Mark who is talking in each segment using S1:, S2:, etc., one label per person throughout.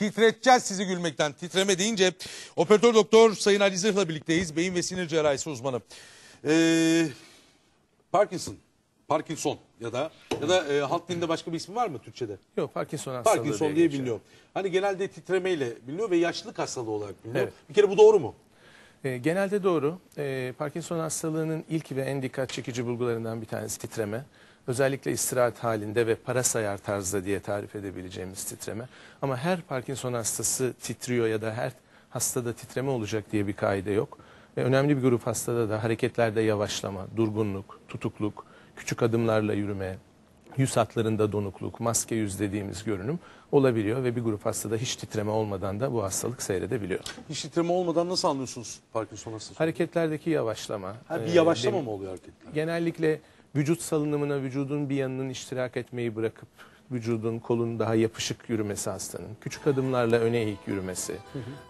S1: Titreteceğiz sizi gülmekten. Titreme deyince operatör doktor Sayın Ali Zırh'la birlikteyiz. Beyin ve sinir cerrahisi uzmanı. Ee, Parkinson. Parkinson ya da ya da e, halk dilinde başka bir ismi var mı Türkçe'de?
S2: Yok Parkinson hastalığı
S1: Parkinson diye
S2: geçiyor.
S1: biliniyor. Hani genelde titremeyle biliniyor ve yaşlılık hastalığı olarak biliniyor.
S2: Evet.
S1: Bir kere bu doğru mu?
S2: E, genelde doğru. E, Parkinson hastalığının ilk ve en dikkat çekici bulgularından bir tanesi titreme. Özellikle istirahat halinde ve para sayar tarzda diye tarif edebileceğimiz titreme. Ama her Parkinson hastası titriyor ya da her hastada titreme olacak diye bir kaide yok. Ve önemli bir grup hastada da hareketlerde yavaşlama, durgunluk, tutukluk, küçük adımlarla yürüme, yüz hatlarında donukluk, maske yüz dediğimiz görünüm olabiliyor ve bir grup hastada hiç titreme olmadan da bu hastalık seyredebiliyor.
S1: Hiç titreme olmadan nasıl anlıyorsunuz Parkinson hastası?
S2: Hareketlerdeki yavaşlama.
S1: Ha, bir
S2: e,
S1: yavaşlama
S2: dem-
S1: mı oluyor hareketler?
S2: Genellikle vücut salınımına vücudun bir yanının iştirak etmeyi bırakıp vücudun kolun daha yapışık yürümesi hastanın, küçük adımlarla öne eğik yürümesi,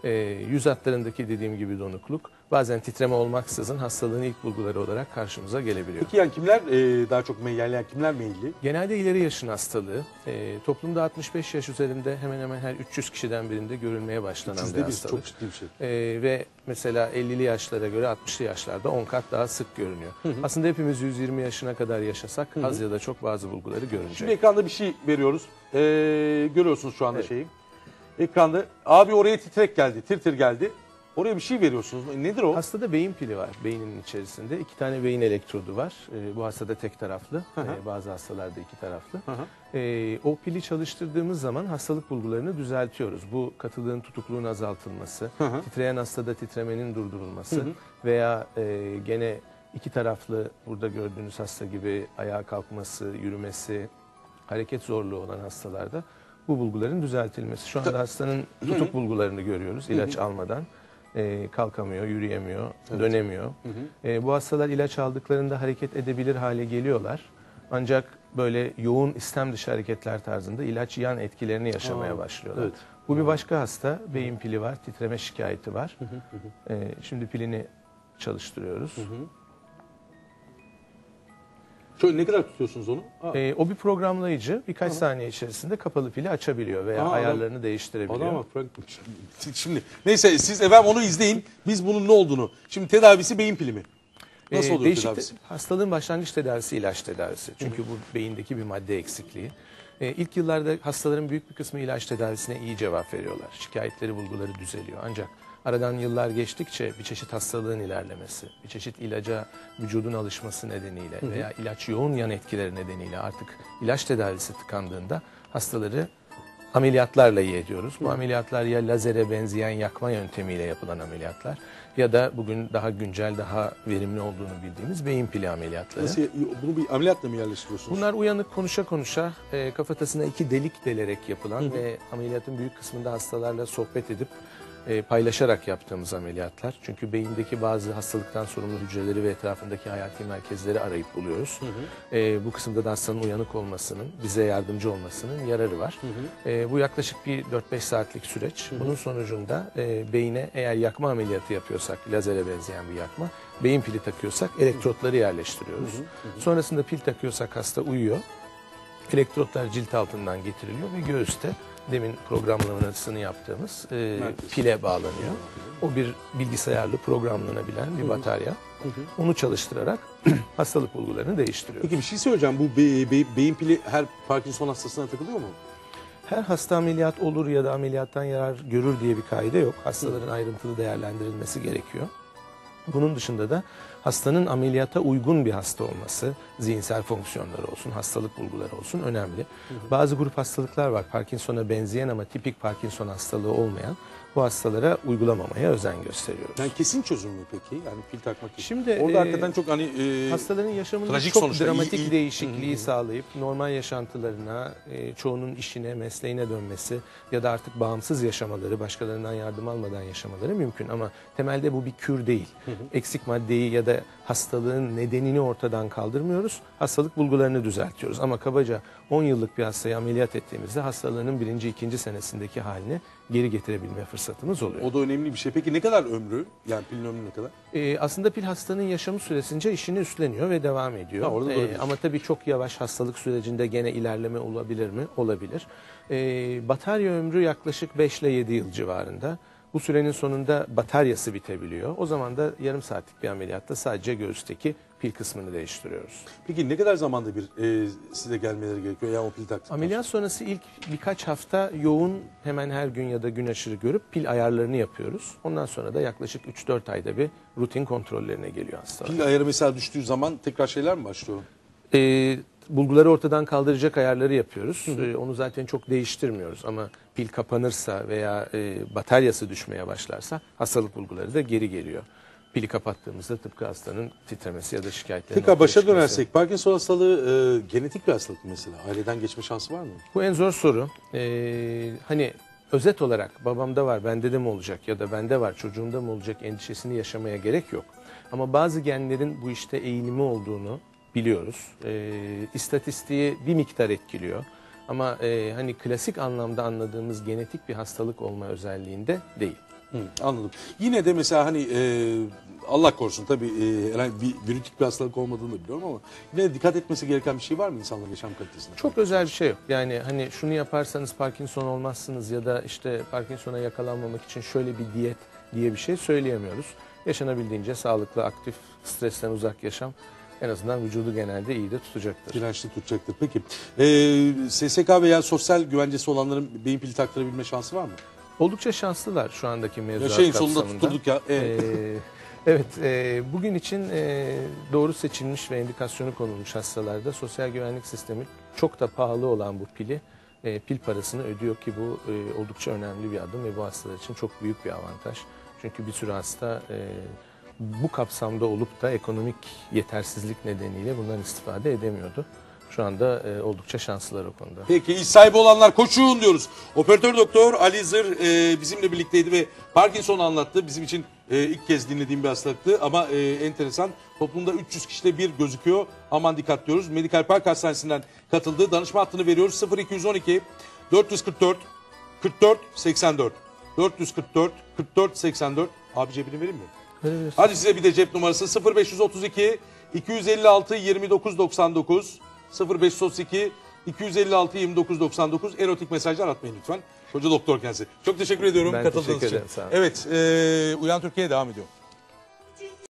S2: e, yüz hatlarındaki dediğim gibi donukluk, bazen titreme olmaksızın hastalığın ilk bulguları olarak karşımıza gelebiliyor.
S1: Peki yani kimler e, daha çok meyilli, yani kimler meyilli?
S2: Genelde ileri yaşın hastalığı, e, toplumda 65 yaş üzerinde hemen hemen her 300 kişiden birinde görülmeye başlanan bir hastalık.
S1: çok ciddi bir şey.
S2: Ee, ve mesela 50'li yaşlara göre 60'lı yaşlarda 10 kat daha sık görünüyor. Aslında hepimiz 120 yaşına kadar yaşasak az ya da çok bazı bulguları görünecek.
S1: Şimdi ekranda bir şey veriyoruz. Ee, görüyorsunuz şu anda
S2: Evet.
S1: şeyi. Ekranda abi oraya titrek geldi, tir tir geldi. Oraya bir şey veriyorsunuz. Nedir o?
S2: Hastada beyin pili var beynin içerisinde. iki tane beyin elektrodu var. Ee, bu hastada tek taraflı.
S1: hı.
S2: Ee, bazı hastalarda iki taraflı.
S1: Hı hı.
S2: Ee, o pili çalıştırdığımız zaman hastalık bulgularını düzeltiyoruz. Bu katılığın tutukluğun azaltılması,
S1: Hı hı.
S2: titreyen hastada titremenin durdurulması
S1: Hı hı.
S2: veya e, gene iki taraflı burada gördüğünüz hasta gibi ayağa kalkması, yürümesi, hareket zorluğu olan hastalarda bu bulguların düzeltilmesi. Şu anda hastanın tutuk bulgularını görüyoruz ilaç almadan. E, kalkamıyor, yürüyemiyor, dönemiyor. E, bu hastalar ilaç aldıklarında hareket edebilir hale geliyorlar. Ancak böyle yoğun istem dışı hareketler tarzında ilaç yan etkilerini yaşamaya
S1: Aa,
S2: başlıyorlar.
S1: evet.
S2: Bu bir başka hasta. Beyin pili var, titreme şikayeti var. E, şimdi pilini çalıştırıyoruz.
S1: Şöyle ne kadar tutuyorsunuz onu? Aa,
S2: E, o bir programlayıcı birkaç saniye içerisinde kapalı pili açabiliyor veya
S1: adam-
S2: ayarlarını değiştirebiliyor.
S1: Adam Frank. Şimdi neyse siz efendim onu izleyin. Biz bunun ne olduğunu. Şimdi tedavisi beyin pili mi? Nasıl
S2: Ee,
S1: oluyor
S2: değişik
S1: tedavisi?
S2: te- hastalığın başlangıç tedavisi ilaç tedavisi. Çünkü bu beyindeki bir madde eksikliği. Ee, ilk yıllarda hastaların büyük bir kısmı ilaç tedavisine iyi cevap veriyorlar. Şikayetleri, bulguları düzeliyor. Ancak aradan yıllar geçtikçe bir çeşit hastalığın ilerlemesi, bir çeşit ilaca vücudun alışması nedeniyle veya ilaç yoğun yan etkileri nedeniyle artık ilaç tedavisi tıkandığında hastaları ameliyatlarla iyi ediyoruz. Bu ameliyatlar ya lazere benzeyen yakma yöntemiyle yapılan ameliyatlar ya da bugün daha güncel, daha verimli olduğunu bildiğimiz beyin pili ameliyatları.
S1: Nasıl, bunu bir ameliyatla mı yerleştiriyorsunuz?
S2: Bunlar uyanık konuşa konuşa e, kafatasına iki delik delerek yapılan ve ameliyatın büyük kısmında hastalarla sohbet edip e, paylaşarak yaptığımız ameliyatlar. Çünkü beyindeki bazı hastalıktan sorumlu hücreleri ve etrafındaki hayati merkezleri arayıp buluyoruz. E, bu kısımda da hastanın uyanık olmasının, bize yardımcı olmasının yararı var. E, bu yaklaşık bir 4-5 saatlik süreç. Bunun sonucunda e, beyine eğer yakma ameliyatı yapıyorsak, lazere benzeyen bir yakma, beyin pili takıyorsak elektrotları yerleştiriyoruz. Sonrasında pil takıyorsak hasta uyuyor. Elektrotlar cilt altından getiriliyor ve göğüste demin programlamasını yaptığımız e, pile bağlanıyor. O bir bilgisayarlı programlanabilen bir batarya. Onu çalıştırarak hastalık bulgularını değiştiriyor.
S1: Peki bir şey söyleyeceğim. Bu be- be- beyin pili her Parkinson hastasına takılıyor mu?
S2: Her hasta ameliyat olur ya da ameliyattan yarar görür diye bir kaide yok. Hastaların ayrıntılı değerlendirilmesi gerekiyor. Bunun dışında da hastanın ameliyata uygun bir hasta olması, zihinsel fonksiyonları olsun, hastalık bulguları olsun önemli. Bazı grup hastalıklar var. Parkinson'a benzeyen ama tipik Parkinson hastalığı olmayan bu hastalara uygulamamaya özen gösteriyoruz.
S1: Yani kesin çözüm mü peki? Yani pil takmak için.
S2: Şimdi,
S1: Orada
S2: e,
S1: hakikaten çok hani e,
S2: Hastaların yaşamında çok
S1: sonuçta, iyi-
S2: dramatik
S1: iyi-
S2: değişikliği sağlayıp normal yaşantılarına, e, çoğunun işine, mesleğine dönmesi ya da artık bağımsız yaşamaları, başkalarından yardım almadan yaşamaları mümkün. Ama temelde bu bir kür değil. Eksik maddeyi ya da hastalığın nedenini ortadan kaldırmıyoruz. Hastalık bulgularını düzeltiyoruz. Ama kabaca 10 yıllık bir hastayı ameliyat ettiğimizde hastalığının birinci, ikinci senesindeki haline geri getirebilme fırsatımız oluyor.
S1: O da önemli bir şey. Peki ne kadar ömrü? Yani pilin ömrü ne kadar?
S2: Ee, aslında pil hastanın yaşamı süresince işini üstleniyor ve devam ediyor.
S1: Ha, orada da
S2: Ee,
S1: öyle.
S2: ama tabii çok yavaş hastalık sürecinde gene ilerleme olabilir mi? Olabilir. Ee, batarya ömrü yaklaşık 5 ile 7 yıl civarında. Bu sürenin sonunda bataryası bitebiliyor. O zaman da yarım saatlik bir ameliyatta sadece göğüsteki pil kısmını değiştiriyoruz.
S1: Peki ne kadar zamanda bir e, size gelmeleri gerekiyor? Yani o pil taktıktan
S2: Ameliyat sonrası ilk birkaç hafta yoğun hemen her gün ya da gün aşırı görüp pil ayarlarını yapıyoruz. Ondan sonra da yaklaşık 3-4 ayda bir rutin kontrollerine geliyor hastalar.
S1: Pil ayarı mesela düştüğü zaman tekrar şeyler mi başlıyor?
S2: Ee, bulguları ortadan kaldıracak ayarları yapıyoruz. Ee, onu zaten çok değiştirmiyoruz ama pil kapanırsa veya e, bataryası düşmeye başlarsa hastalık bulguları da geri geliyor. Pili kapattığımızda tıpkı hastanın titremesi ya da şikayetleri.
S1: Tekrar başa dönersek Parkinson hastalığı e, genetik bir hastalık mesela. Aileden geçme şansı var mı?
S2: Bu en zor soru. Ee, hani özet olarak babamda var, bende de mi olacak ya da bende var, çocuğumda mı olacak endişesini yaşamaya gerek yok. Ama bazı genlerin bu işte eğilimi olduğunu biliyoruz. Ee, istatistiği bir miktar etkiliyor. Ama e, hani klasik anlamda anladığımız genetik bir hastalık olma özelliğinde değil.
S1: Hı, anladım. Yine de mesela hani e, Allah korusun tabii e, herhangi bir virütik bir hastalık olmadığını da biliyorum ama yine de dikkat etmesi gereken bir şey var mı insanların yaşam kalitesine?
S2: Çok özel bir şey yok. Yani hani şunu yaparsanız Parkinson olmazsınız ya da işte Parkinson'a yakalanmamak için şöyle bir diyet diye bir şey söyleyemiyoruz. Yaşanabildiğince sağlıklı, aktif, stresten uzak yaşam en azından vücudu genelde iyi de tutacaktır.
S1: Dirençli tutacaktır. Peki e, SSK veya sosyal güvencesi olanların beyin pili taktırabilme şansı var mı?
S2: Oldukça şanslılar şu andaki mevzuat
S1: şeyin sonunda
S2: kapsamında.
S1: tutturduk ya. E,
S2: Ee, evet, e, bugün için e, doğru seçilmiş ve indikasyonu konulmuş hastalarda sosyal güvenlik sistemi çok da pahalı olan bu pili e, pil parasını ödüyor ki bu e, oldukça önemli bir adım ve bu hastalar için çok büyük bir avantaj. Çünkü bir sürü hasta e, bu kapsamda olup da ekonomik yetersizlik nedeniyle bundan istifade edemiyordu. Şu anda e, oldukça şanslılar o konuda.
S1: Peki iş sahibi olanlar koşun diyoruz. Operatör doktor Ali Zır e, bizimle birlikteydi ve Parkinson anlattı. Bizim için e, ilk kez dinlediğim bir hastalıktı ama e, enteresan. Toplumda 300 kişide bir gözüküyor. Aman dikkat diyoruz. Medikal Park Hastanesi'nden katıldı. Danışma hattını veriyoruz. 0212 444 44 84 444 44 84 Abi cebini vereyim mi? Hadi size bir de cep numarası 0532 256 29 99 0532 256 29 99 erotik mesajlar atmayın lütfen. Koca doktor kendisi. Çok teşekkür ediyorum
S2: Ben
S1: katıldığınız
S2: teşekkür
S1: için.
S2: ederim, sağ olun.
S1: Evet, e, Uyan Türkiye devam ediyor.